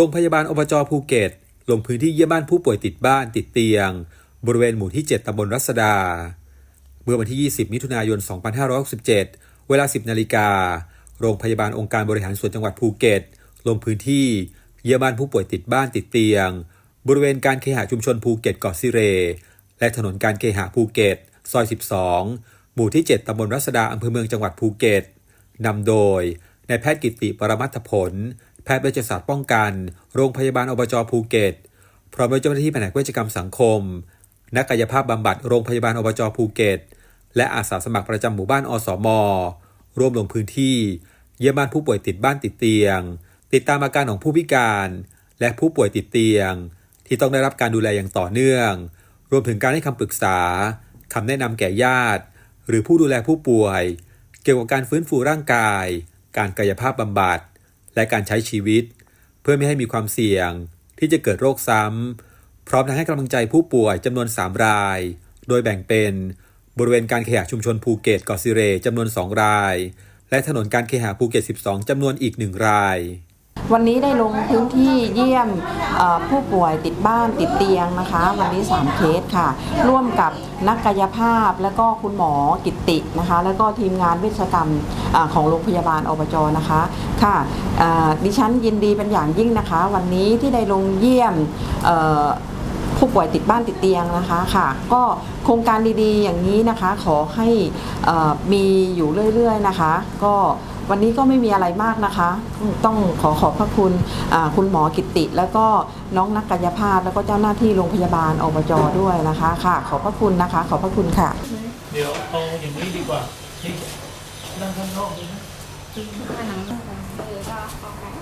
โรงพยาบาลอบจภูเก็ต ลงพื้นที่เยี่ยมบ้านผู้ป่วยติดบ้านติดเตียง บริเวณหมู่ที่ 7ตำบลรัศดา เมื่อวันที่ 20 มิถุนายน 2567 เวลา 10 นาฬิกา โรงพยาบาลองค์การบริหารส่วนจังหวัดภูเก็ต ลงพื้นที่เยี่ยมบ้านผู้ป่วยติดบ้านติดเตียง บริเวณการเคหะชุมชนภูเก็ตเกาะสิเร และถนนการเคหะภูเก็ต ซอย 12 หมู่ที่ 7ตำบลรัศดาอำเภอเมืองจังหวัดภูเก็ตนำโดยนายแพทย์กิติปรมัตถผล พทย์เวชศาสตร์ป้องกัน โรงพยาบาลอบจภูเก็ต พร้อมด้วยเจ้าหน้าที่แผนกเวชกรรมสังคม นักกายภาพบำบัดโรงพยาบาลอบจภูเก็ต และอาสาสมัครประจำหมู่บ้านอสม ร่วมลงพื้นที่ เยี่ยมบ้านผู้ป่วยติดบ้านติดเตียง ติดตามอาการของผู้พิการ และผู้ป่วยติดเตียง ที่ต้องได้รับการดูแลอย่างต่อเนื่อง รวมถึงการให้คำปรึกษาคำแนะนำแก่ญาติ หรือผู้ดูแลผู้ป่วย เกี่ยวกับการฟื้นฟูร่างกาย การกายภาพบำบัด และการใช้ชีวิต เพื่อไม่ให้มีความเสี่ยงที่จะเกิดโรคซ้ำ พร้อมทั้งให้กำลังใจผู้ป่วยจำนวน 3 ราย โดยแบ่งเป็น บริเวณการเคหะชุมชนภูเก็ตเกาะสิเรจำนวน 2 ราย และถนนการเคหะภูเก็ต 12จำนวนอีก 1 ราย วันนี้ได้ลงพื้นที่เยี่ยมผู้ป่วยติดบ้านติดเตียงนะคะ วันนี้ 3 เคสค่ะ ร่วมกับนักกายภาพและก็คุณหมอกิตตินะคะ แล้วก็ทีมงานเวชกรรมอของโรงพยาบาลอบจนะคะค่ะดิฉันยินดีเป็นอย่างยิ่งนะคะ วันนี้ที่ได้ลงเยี่ยมผู้ป่วยติดบ้านติดเตียงนะคะค่ะ ก็โครงการดีๆอย่างนี้นะคะ ขอให้มีอยู่เรื่อยๆนะคะ ก็ วันนี้ก็ไม่มีอะไรมากนะคะ ต้องขอขอบพระคุณอ่าคุณหมอกิตติ แล้วก็น้องนักกายภาพ แล้วก็เจ้าหน้าที่โรงพยาบาลอบจด้วยนะคะค่ะ ขอบพระคุณนะคะ ขอบพระคุณค่ะ เดี๋ยวเอาอย่างนี้ดีกว่าที่นั่งข้างนอกดีไหมผนังหรือก็ออกแบบ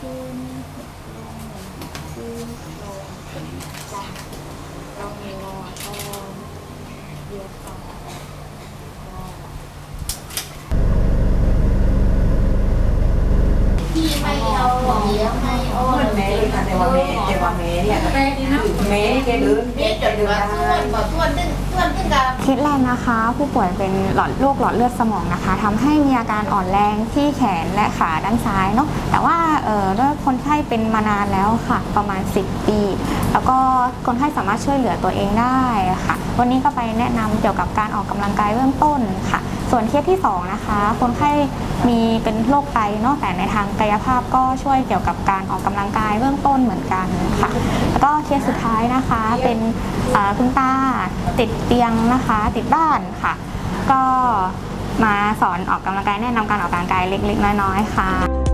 ขึ้นลงขึ้นลงจ้ะลงงอทองเดียวต่อ พี่ไม่เอาเลี้ยงไม่เอา เมย์แต่ ว่าเมย์แต่ว่าเมย์เนี่ยเมย์แกเดินเกจนว่าส่วนบ่ส่วนตึ้งส่วนตึ้งกับเคสแรกนะคะ ผู้ป่วยเป็นหลอดโรคหลอดเลือดสมองนะคะทำให้มีอาการอ่อนแรงที่แขนและขาด้านซ้ายเนาะแต่ว่าเออด้วยคนไข้เป็นมานานแล้วค่ะ ประมาณ 10 ปี แล้วก็คนไข้สามารถช่วยเหลือตัวเองได้ค่ะ วันนี้ก็ไปแนะนำเกี่ยวกับการออกกำลังกายเบื้องต้นค่ะ ส่วนเคสที่สองนะคะคนไข้มีเป็นโรคไตเนาะแต่ในทางกายภาพก็ช่วยเกี่ยวกับการออกกำลังกายเบื้องต้นเหมือนกันค่ะแล้วก็เคสสุดท้ายนะคะเป็นอ่าคุณตาติดเตียงนะคะ ติดบ้านค่ะ ก็มาสอนออกกำลังกายแนะนำการออกกำลังกายเล็กๆน้อยๆค่ะ